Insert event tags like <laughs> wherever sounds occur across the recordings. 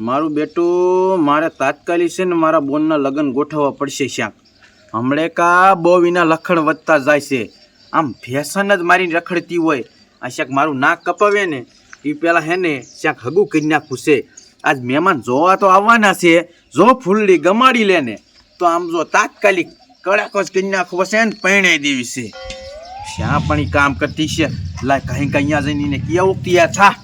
મારું બેટું, મારે તાત્કાલિક છે ને મારા બોનના લગ્ન ગોઠવવા પડશે શ્યાંક હમણે કા બહુ વિના લખણ વધતા જાય છે. આમ ફેશન જ મારી રખડતી હોય. આ શ્યાંક મારું નાક કપાવે ને એ પહેલાં હે ને શ્યાંક હગું કરી નાખું છે. આજ મહેમાન જોવા તો આવવાના છે. જો ફૂલડી ગમાડી લે ને, તો આમ જો તાત્કાલિક કડાકો જ કરી નાખવો છે ને પરણાઈ દેવી છે. શ્યાં પણ કામ કરતી છે. લાય કहीं કहीं અહીંયા જઈને કેવું તૈયાર થા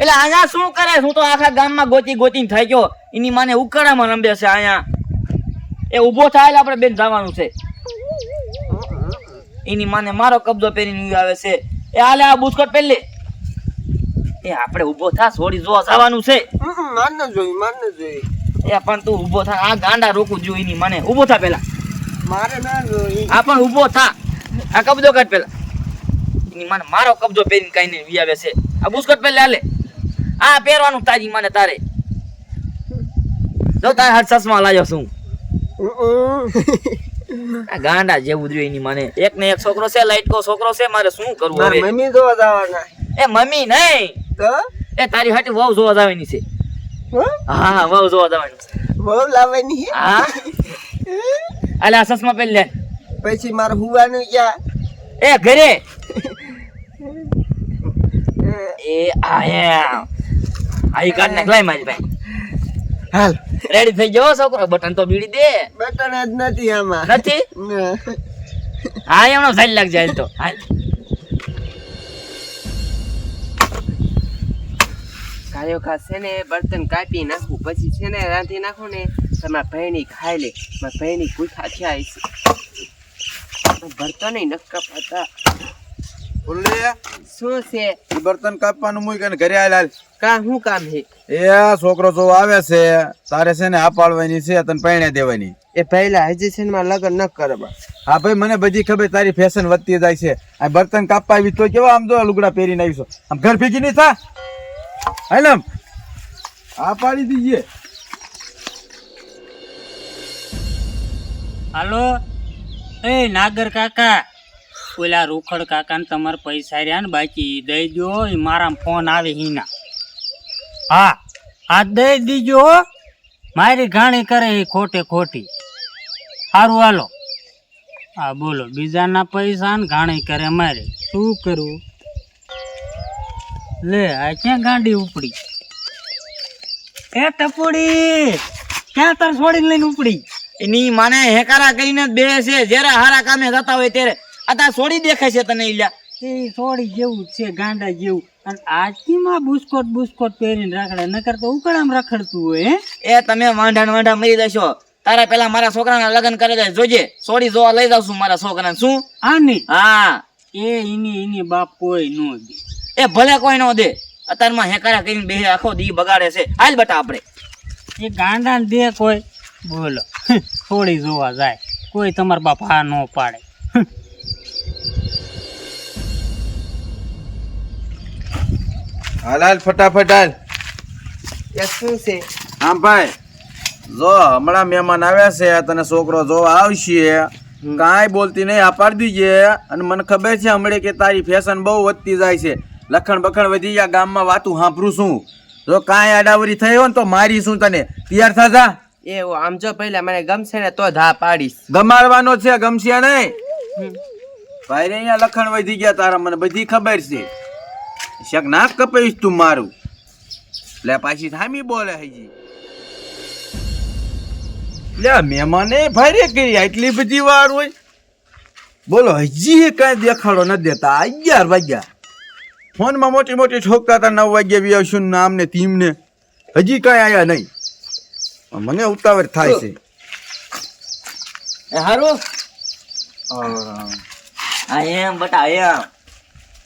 એટલે અહીંયા શું કરે? હું તો આખા ગામમાં ગોતી ગોતી થઈ ગયો. એની માને ઉકાળામાં રંબે છે અહીંયા એ ઊભો થાય આપણે બેન જવાનું છે. એની માને મારો કબજો પહેરીને આવે છે. એ હાલે આ બુસ્કટ પહેરી લે. એ આપણે ઊભો થા છોડી જો આવવાનું છે. મારને જોઈ મારને જોઈ. એ પણ તું ઊભો થા આ ગાંડા રોકું જોઈ ની મને. ઊભો થા પેલા. મારે ના જોઈ. આ પણ ઊભો થા. આ કબજો કાઢ પેલા. ની મને મારો કબજો પહેરીને કાઈને વી આવે છે. આ બુસ્કટ પહેરી આલે. આ પહેરવાનું તારી મને તારે. જો તારે હાથ ચશ્મા લાવ્યો છું. આ ગાંડા જેવું જોઈએ રહ્યું એની મને. એક ને એક છોકરો છે લાઈટકો છોકરો છે મારે શું કરવું હવે? મમ્મી જોવા જવાના. એ મમ્મી નહીં! તો? એ તારી હાટી વહુ જોવા જવાની છે. હં? હા વહુ જોવા જવાની છે. બહુ લાવવાની હે. અલે આ ચશ્મા પહેરી લે. પછી મારે હુવાનું ક્યાં? એ ઘરે! <laughs> એ આયા આઈ કાર્ડ ને મારી ભાઈ હાલ. રેડી થઈ જવો છોકરો? બટન તો બીડી દે. બટન જ નથી આમાં. નથી? હા એમનો સારી લાગ જાય તો. હાલ. કાર્યો ખાસ છે ને બર્તન કાપી નાખું. પછી છે ને રાંધી નાખું ને તમારા ભાઈની ખાઈ લે. મારા ભાઈની ભૂખા થયા છે બર્તન નક્કા પાતા ફૂલડી શું છે? બર્તન કાપવાનું મૂક અને ઘરે આલ કા શું કામ હે એ છોકરો જો આવે છે તારે છે ને આ પાડવાની છે તને પૈણે દેવાની. એ પહેલા હજી છે માં લગ્ન ન કરવા હા ભાઈ મને બધી ખબર તારી ફેશન વધતી જાય છે. આ બર્તન કાપવા આવી તો કેવા આમ જો લુગડા પહેરીને આવીશો. આમ ઘર ભેગી નહીં થા. હેલમ આમ. આ પાડી દીજીએ હાલો? એ નાગર કાકા. ઓલા રૂખડ કાકાને તમારે પૈસા રહ્યા ને બાકી દઈ દો ઈ મારા ફોન આવે હીના. હા આ દઈ દીજો મારી ઘાણી કરે એ ખોટે ખોટી. સારું હાલો. હા બોલો બીજાના પૈસા ને ઘાણી કરે મારે. શું કરવું લે આ ક્યાં ગાંડી ઉપડી? એ ટપુડી ક્યાં તાર છોડીને લઈને ઉપડી? એની માને હેકારા કરીને જ બે છે જ્યારે હારા કામે જતા હોય ત્યારે આ તા સોડી દેખાય છે તને ઈલ્યા? એ સોડી જેવું છે ગાંડા જેવું. અને આજકીમાં બુસ્કોટ બુસ્કોટ પહેરીને રાખડે? નકર તો ઉકળામ રખડતું હોય હે? એ તમે વાંઢા ને વાંઢા મરી જશો. તારા પેલા મારા છોકરાના લગ્ન કરી દે. જોજે સોડી જોવા લઈ જાવ છું મારા છોકરાને. શું? હા ની? હા. એ એની એની બાપ કોઈ નો દે. એ ભલે કોઈ નો દે. અત્યારમાં હેકારા કરીને બે આખો દી બગાડે છે. હાલ બટા આપણે. એ ગાંડા ને દે કોઈ. બોલો. થોડી જોવા જાય. કોઈ તમારા બાપ હા ન પાડે. હાલ હાલ ફટાફટ હાલ. શું છે? હા ભાઈ જો હમણાં મહેમાન આવ્યા છે તને છોકરો જોવા આવશે. કાંઈ બોલતી નહીં આ પાડી દીજે. અને મને ખબર છે હમણે કે તારી ફેશન બહુ વધતી જાય છે. લખણ બખણ વધી ગયા ગામમાં વાતું સાંભળું છું. જો કાંઈ આડાવરી થઈ હોય ને તો મારી શું તને? તૈયાર થતા એ આમ જો પહેલા મને ગમશે ને તો ધા પાડીશ. ગમાડવાનો છે ગમશે નહીં. ભાઈ અહીંયા લખણ વધી ગયા તારા મને બધી ખબર છે. શક ના કપાઈશ તું મારું? લે પાછી થામી બોલે હજી. લે મહેમાને ભારે કરી આટલી બધી વાર હોય. બોલો હજી કાંઈ દેખાડો ન દેતા. અગિયાર વાગ્યા. ફોનમાં મોટી મોટી ઠોકતા હતા નવ વાગ્યા બી આવશું ને આમને તીમને હજી કાંઈ આવ્યા નહીં. મને ઉતાવળ થાય છે. એ હારું? હા એમ બટા એમ.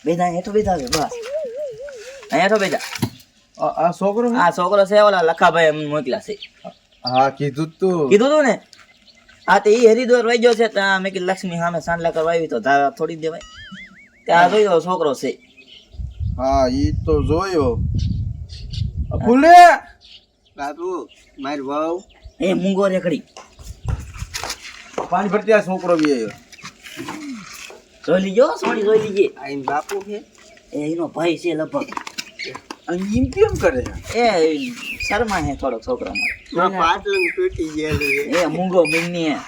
બેધા હેઠો બેજા છે બસ. હેઠો બેજા. આ આ છોકરો આ છોકરો છે ઓલા લખાભાઈ એમ મોકલા છે. હા કીધું તું. કીધું તું ને? આ તે એ હરિદ્વાર વહી ગયો છે ત્યાં મેં કીધું લક્ષ્મી સામે સાંડલા કરવા આવી તો ધારા થોડી દેવાય. ત્યાં જોઈ છોકરો છે. હા ઈ તો જોયો. ફૂલે બાપુ મારી વાવ. એ મૂંગો રેકડી. પાણી ભરતી આ છોકરો બી આવ્યો જોઈ લીજો સોની જોઈ લીજે. આઈન બાપુ છે? એ એનો ભાઈ છે લગભગ. એમ કેમ કરે એ શર્મા હે થોડોક છોકરામાં. મારા પાટલું તૂટી ગયેલું એ મૂંગો મિન્ની હે.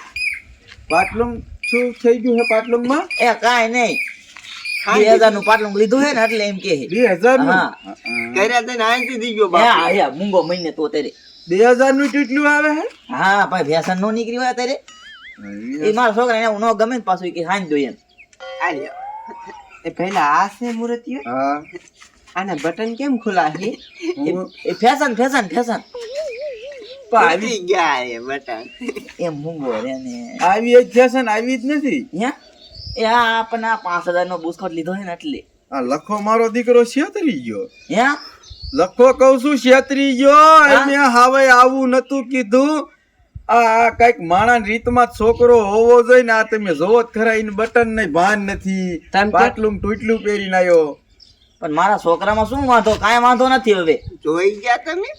પાટલું શું થઈ ગયું હે પાટલું માં એ કાંઈ નહીં. બે હજારનું પાટલું લીધું હે ને એટલે એમ કે બે હજાર હા. કર્યા તને આઈથી દીજો હે, બાપુ. હા, હે, મૂંગો મિન્ને તો તેરે બે હજારનું કેટલું આવે હે હા ભાઈ ભેસન નો નીકળી હોય તારે એ મારા છોકરા એને નો ગમે ને પાછું કે હાંજ દો એમ. આ લ્યો. એ પહેલા આ છે મૂર્તિઓ? હા. આના બટન કેમ ખુલ્લા છે? એ- ફેશન ફેશન ફેશન. તૂટી ગયા એ બટન. એ મૂંગો રે ને. આવી જ ફેશન આવી જ નથી? હે? એ આ પાંચ હજાર નો બુસ્કોટ લીધો છે ને એટલે. આ લખો મારો દીકરો છેતરી ગયો. હે? લખો કહું છું છેતરી ગયો? એને હવે આવું નતું કીધું. આ કંઈક માણા રીતમાં છોકરો હોવો જોઈએ ને આ તમે જોવો જ ખરા એને બટન નહીં ભાન નથી. પાટલું ટૂટલું પહેરીને આવ્યો. પણ મારા છોકરામાં શું વાંધો? કાંઈ વાંધો નથી હવે. જોઈ ગયા તમે?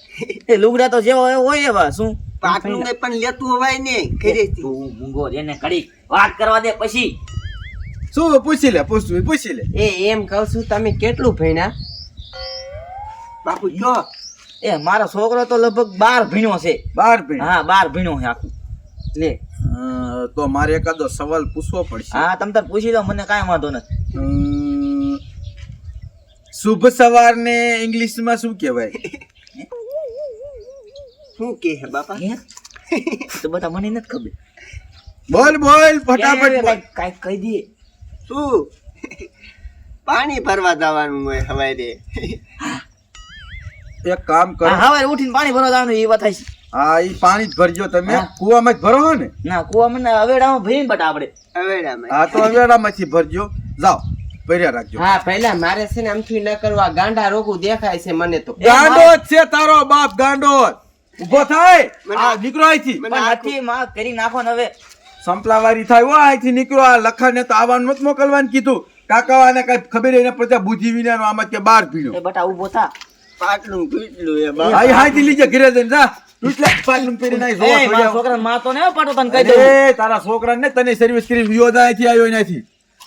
એ લુગડા તો જેવો હોય હોય એવા શું? પાટલું ને પણ લેતું હોવાય ને ઘરેથી તું મૂંગો એને કડી વાત કરવા દે પછી. શું પૂછી લે પૂછું પૂછી લે. એ એમ કહું છું તમે કેટલું ભણ્યા? બાપુ જો. એ મારો છોકરો તો લગભગ બાર ભીણો છે. બાર ભીણો હા બાર ભીણો છે આખું. લે. તો મારે એકાદો સવાલ પૂછવો પડશે. હા તમે તાર પૂછી લો મને કાંઈ વાંધો નથી. શુભ સવારને ઇંગ્લિશમાં શું કહેવાય? શું કે હે બાપા? તો બધા મને નથી ખબર. બોલ બોલ ફટાફટ બોલ. કહી દે. શું? પાણી ભરવા જવાનું હોય સવારે એક કામ કરો. હા હવે ઉઠીને પાણી ભરવા જવાનું એ વાત છે હા એ પાણી જ ભરજો તમે. કુવામાં જ ભરો ને? ના કુવામાં અવેડામાં ભરીને બટા આપણે અવેડામાં. હા તો અવેડામાંથી ભરજો. જાઓ. ભર્યા રાખજો. હા પહેલા મારે છે ને આમથી ન કરવા ગાંડા રોગું દેખાય છે મને તો. ગાંડો જ છે તારો બાપ ગાંડો ઊભો થાય. આ નીકળો અહીંથી. પણ માં કરી નાખો ને હવે. સંપલાવારી થાય. હો અહીંથી નીકળો. આ લખાને તો આવવાનું મત મોકલવાનું કીધું. કાકાવાને કઈ ખબર એને પડતા બુદ્ધિ વિનાનો આમાં કે બાર પીડ્યો. એ બટા ઊભો થા. પાટલું તૂટલું એ બાપા. હા હાથી લીજે ઘરે જઈને જા. મારતો ને તને કહી દઉં. અરે તારા છોકરાને ને તને સર્વિસ કરી અહીંથી આવ્યો એનાથી.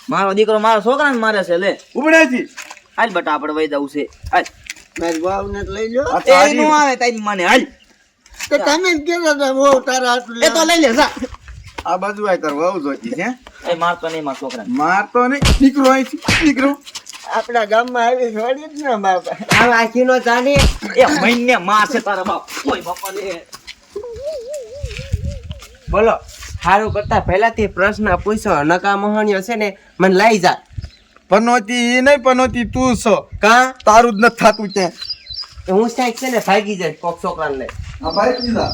મારો દીકરો મારો છોકરાને મારે છે લે. ઉભડેજી હાલ બટા આપણે વહી દઉં છે. હાલ. મારી વહુને તો લઈ લો એ તારી- નો આવે તારી મને હાલ. તો તમે જ કહેતા હતા વહુ તારા આટલું એ તો લઈ લે જા. આ બાજુ આય તાર વહુ જોતી છે એ મારતો નહીં માર છોકરા માર મારતો નહીં. દીકરો આય છે દીકરો. આપણા ગામમાં આવી છોડી જ ને બાપા. આ આખી નો જાણે એ મહિને માર છે તારા બાપ. કોઈ બાપા લે. બોલો. સારું કરતા પહેલાથી પ્રશ્ન પૂછો નકા મોહણીઓ છે ને મને લઈ જા. પનોતી એ નહીં પનોતી તું છો કા? તારું જ નથી થતું ત્યાં. હું સાહેબ છે ને ભાગી જાય કોક છોકરાને લઈ ભાઈ કીધા